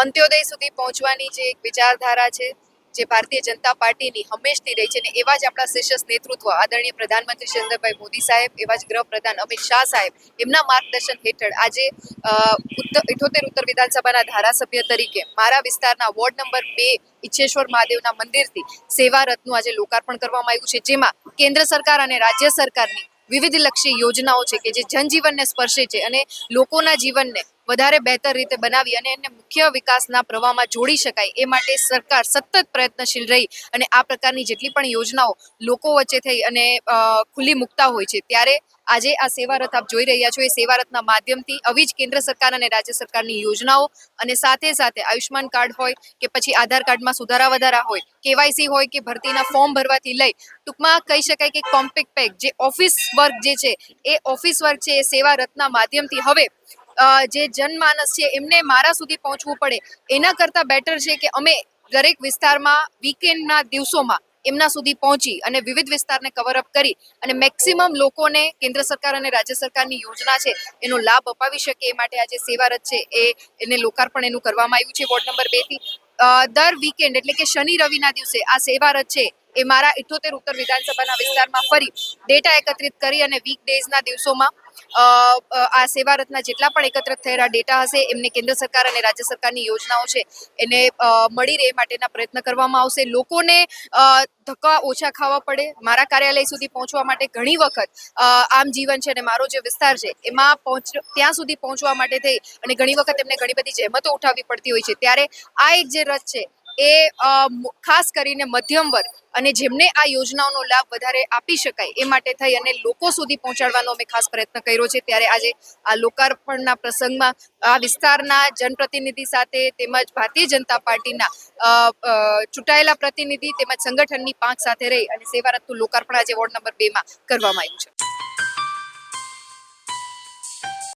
અંત્યોદય સુધી પહોંચવાની જે એક વિચારધારા છે, જે ભારતીય જનતા પાર્ટીની હંમેશથી રહી છે અને એવા જ આપણા શીર્ષ નેતૃત્વ આદરણીય પ્રધાનમંત્રી નરેન્દ્રભાઈ મોદી સાહેબ, એવા જ ગૃહપ્રધાન અમિત શાહ સાહેબ, એમના માર્ગદર્શન હેઠળ આજે ઇઠોતેર ઉત્તર વિધાનસભાના ધારાસભ્ય તરીકે મારા વિસ્તારના વોર્ડ નંબર બે ઈચ્છેશ્વર મહાદેવના મંદિરથી સેવા રથનું આજે લોકાર્પણ કરવામાં આવ્યું છે, જેમાં કેન્દ્ર સરકાર અને રાજ્ય સરકારની વિવિધ લક્ષી યોજનાઓ છે કે જે જનજીવનને સ્પર્શે છે અને લોકોના જીવનને વધારે બહેતર રીતે બનાવી અને એને મુખ્ય વિકાસના પ્રવાહમાં જોડી શકાય. એ માટે સરકાર સતત પ્રયત્નશીલ રહી અને આ પ્રકારની જેટલી પણ યોજનાઓ લોકો વચ્ચે થઈ અને ખુલ્લી મૂકતા હોય છે, ત્યારે આજે આ સેવા રથ આપ જોઈ રહ્યા છો. એ સેવા રથના માધ્યમથી આવી જ કેન્દ્ર સરકાર અને રાજ્ય સરકારની યોજનાઓ અને સાથે સાથે આયુષ્માન કાર્ડ હોય કે પછી આધાર કાર્ડમાં સુધારા વધારા હોય, કેવાયસી હોય કે ભરતીના ફોર્મ ભરવાથી લઈ, ટૂંકમાં કહી શકાય કે કોમ્પેક્ટ પેક જે ઓફિસ વર્ક જે છે, એ ઓફિસ વર્ક છે એ સેવા રથના માધ્યમથી. હવે જે જનમાનસ છે, એમને મારા સુધી પહોંચવું પડે. એના કરતાં બેટર છે કે અમે દરેક વિસ્તારમાં વીકેન્ડના દિવસોમાં એમના સુધી પહોંચી અને વિવિધ વિસ્તારને કવર અપ કરી અને મેક્સિમમ લોકોને કેન્દ્ર સરકાર અને રાજ્ય સરકારની યોજના છે, એનો લાભ અપાવી શકે એ માટે આજે સેવા રથ છે, એ એને લોકાર્પણ એનું કરવામાં આવ્યું છે, વોર્ડ નંબર બેથી દર વીકેન્ડ એટલે કે શનિ રવિના દિવસે આ સેવા રથ છે એ મારા ઇઠોતેર ઉત્તર વિધાનસભાના વિસ્તારમાં ફરી ડેટા એકત્રિત કરી અને વીક ડેઝના દિવસોમાં આ સેવા રથના જેટલા પણ એકત્રિત થયેલા ડેટા હશે, એમને કેન્દ્ર સરકાર અને રાજ્ય સરકારની યોજનાઓ છે, એને મળી રહે માટેના પ્રયત્ન કરવામાં આવશે. લોકોને ધક્કા ઓછા ખાવા પડે, મારા કાર્યાલય સુધી પહોંચવા માટે ઘણી વખત આમ જીવન છે અને મારો જે વિસ્તાર છે, એમાં પહોંચ, ત્યાં સુધી પહોંચવા માટે થઈ અને ઘણી વખત એમને ઘણી બધી જહેમતો ઉઠાવવી પડતી હોય છે. ત્યારે આ એક જે રથ છે એ ખાસ કરીને મધ્યમ વર્ગ અને જેમને આ યોજનાઓનો લાભ વધારે આપી શકાય એ માટે થઈ અને લોકો સુધી પહોંચાડવાનો અમે ખાસ પ્રયત્ન કર્યો છે. ત્યારે આજે આ લોકાર્પણના પ્રસંગમાં આ વિસ્તારના જનપ્રતિનિધિ સાથે તેમજ ભારતીય જનતા પાર્ટીના ચૂંટાયેલા પ્રતિનિધિ તેમજ સંગઠનની પાંખ સાથે રહી અને સેવા રથનું લોકાર્પણ આજે વોર્ડ નંબર બેમાં કરવામાં આવ્યું છે.